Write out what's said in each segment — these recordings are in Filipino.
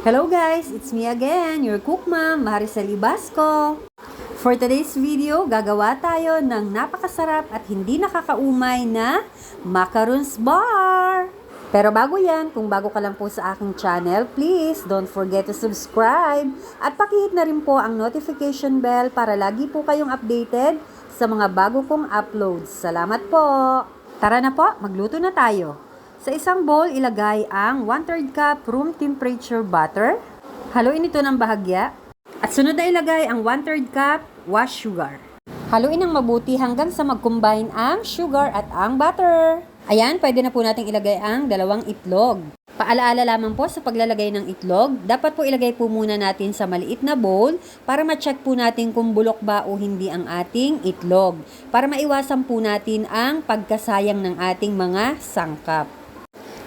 Hello guys, it's me again, your cook ma'am, Maricel Ibasco. For today's video, gagawa tayo ng napakasarap at hindi nakakaumay na macarons bar. Pero bago yan, kung bago ka lang po sa aking channel, please don't forget to subscribe at pakihit na rin po ang notification bell para lagi po kayong updated sa mga bago kong uploads. Salamat po! Tara na po, magluto na tayo. Sa isang bowl, ilagay ang 1-3 cup room temperature butter. Haluin ito ng bahagya. At sunod na ilagay ang 1-3 cup wash sugar. Haluin ng mabuti hanggang sa mag-combine ang sugar at ang butter. Ayan, pwede na po nating ilagay ang dalawang itlog. Paalaala lamang po sa paglalagay ng itlog, dapat po ilagay po muna natin sa maliit na bowl para ma-check po natin kung bulok ba o hindi ang ating itlog. Para maiwasan po natin ang pagkasayang ng ating mga sangkap.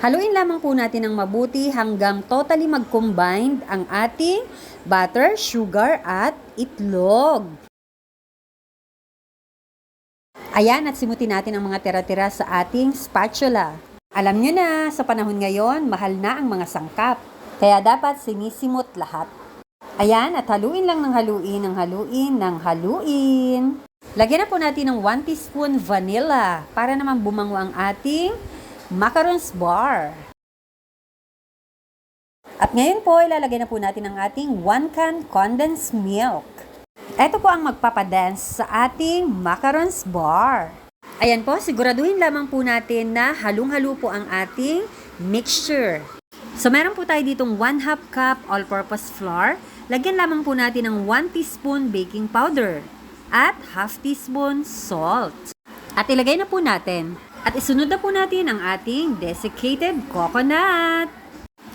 Haluin lamang po natin ng mabuti hanggang totally mag-combined ang ating butter, sugar at itlog. Ayan at simutin natin ang mga tira-tira sa ating spatula. Alam nyo na, sa panahon ngayon, mahal na ang mga sangkap. Kaya dapat sinisimot lahat. Ayan, at haluin lang ng haluin, ng haluin, ng haluin. Lagyan na po natin ng 1 teaspoon vanilla para naman bumango ang ating macarons bar. At ngayon po, ilalagay na po natin ang ating 1 can condensed milk. Ito po ang magpapadance sa ating macarons bar. Ayan po, siguraduhin lamang po natin na halong-halo po ang ating mixture. So meron po tayo ditong 1 half cup all-purpose flour. Lagyan lamang po natin ng 1 teaspoon baking powder at half teaspoon salt. At ilagay na po natin. At isunod na po natin ang ating desiccated coconut.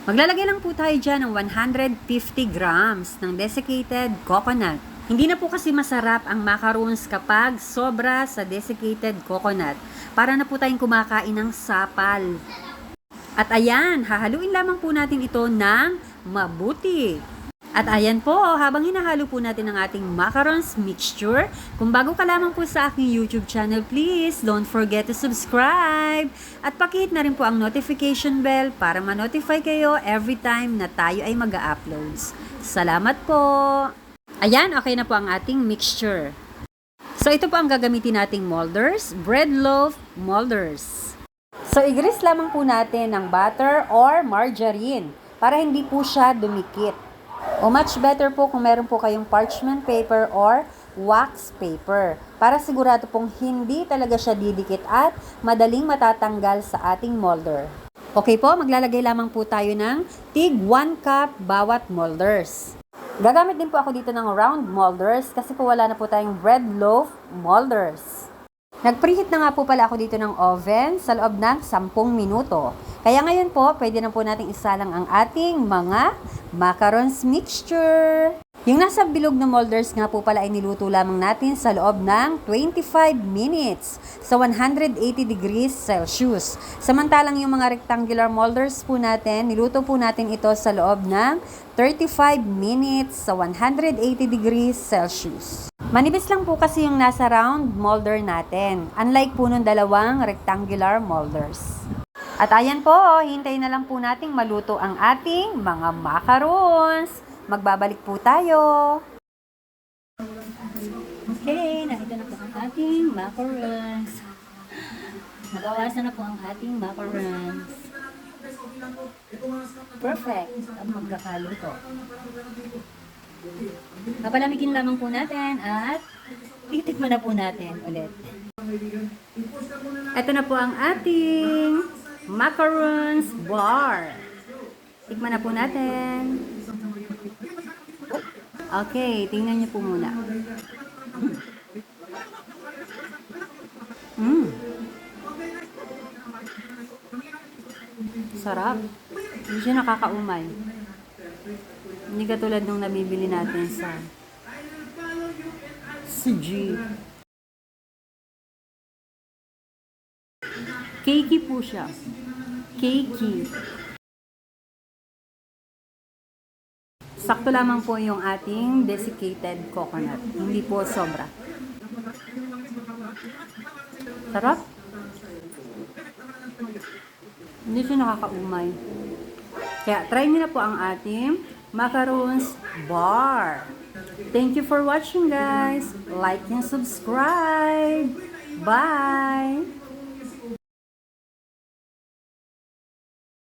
Maglalagay lang po tayo dyan ng 150 grams ng desiccated coconut. Hindi na po kasi masarap ang macarons kapag sobra sa desiccated coconut. Para na po tayong kumakain ng sapal. At ayan, hahaluin lamang po natin ito ng mabuti. At ayan po, habang hinahalo po natin ang ating macarons mixture, kung bago ka lamang po sa aking YouTube channel, please don't forget to subscribe. At pakihit na rin po ang notification bell para ma-notify kayo every time na tayo ay mag-uploads. Salamat po! Ayan, okay na po ang ating mixture. So ito po ang gagamitin nating molders, bread loaf molders. So igris lamang po natin ng butter or margarine para hindi po siya dumikit. O much better po kung meron po kayong parchment paper or wax paper para sigurado pong hindi talaga siya didikit at madaling matatanggal sa ating molder. Okay po, maglalagay lamang po tayo ng tig 1 cup bawat molders. Gagamit din po ako dito ng round molders kasi po wala na po tayong bread loaf molders. Nag-preheat na nga po pala ako dito ng oven sa loob ng 10 minuto. Kaya ngayon po, pwede na po nating isalang ang ating mga macarons mixture. Yung nasa bilog na molders nga po pala ay niluto lamang natin sa loob ng 25 minutes sa 180 degrees Celsius. Samantalang yung mga rectangular molders po natin, niluto po natin ito sa loob ng 35 minutes sa 180 degrees Celsius. Manipis lang po kasi yung nasa round molder natin, unlike po nung dalawang rectangular molders. At ayan po, hintayin na lang po nating maluto ang ating mga macarons. Magbabalik po tayo. Okay, nakita na po ang ating macarons. Nabawasan na po ang ating macarons. Perfect ang magkakaluto. Papalamigin lamang po natin at titikman na po natin ulit. Ito na po ang ating macarons bar. Tikman na po natin. Okay, tingnan niyo po muna. Mm. Sarap. Hindi siya nakakaumay. Hindi katulad nung nabibili natin sa CG. Cakey po siya. Cakey. Sakto lamang po yung ating desiccated coconut. Hindi po sobra. Sarap. Hindi siya nakakaumay. Kaya try nyo na po ang ating macarons bar. Thank you for watching guys. Like and subscribe. Bye!